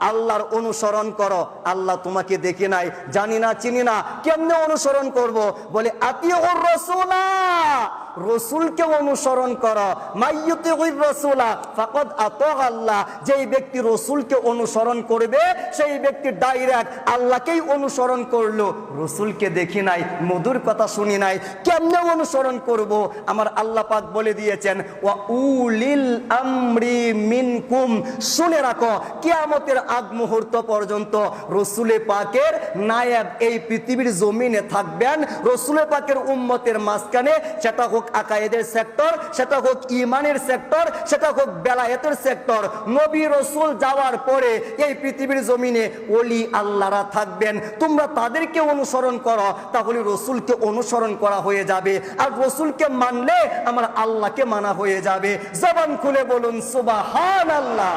আল্লাহর অনুসরণ করো। আল্লাহ তোমাকে দেখে নাই, জানি না, চিনি না। কেমনে অনুসরণ করব? বলে আতিয় রসুলা। রসুলকে অনুসরণ করো। মাইয়ুতি রসুলা, ফাকদ আত আল্লাহ যেই ব্যক্তি রসুলকে অনুসরণ করবে, সেই ব্যক্তি ডাইরেক্ট আল্লাহকেই অনুসরণ করল। রসুলকে দেখি নাই, মধুর কথা শুনি নাই, কেমনে অনুসরণ করব? আমার আল্লাহ পাক বলে দিয়েছেন উলিল আমরি মিনকুম। শুনে রাখো, কিয়ামতের আগ মুহূর্ত পর্যন্ত রসুলে পাকের নায়েব এই পৃথিবীর জমিনে থাকবেন। রসুলে পাকের উম্মতের মাঝখানে সেটা হোক আকায়েদের সেক্টর, সেটা হোক ইমানের সেক্টর, সেটা হোক বেলায়েতের সেক্টর। নবী রসুল যাওয়ার পরে এই পৃথিবীর জমিনে ওলি আল্লাহরা থাকবেন। তোমরা তাদেরকে অনুসরণ করো, তাহলে রসুলকে অনুসরণ করা হয়ে যাবে। আর রসুলকে মানলে আমার আল্লাহকে মানা হয়ে যাবে। জবান খুলে বলুন সুবাহান আল্লাহ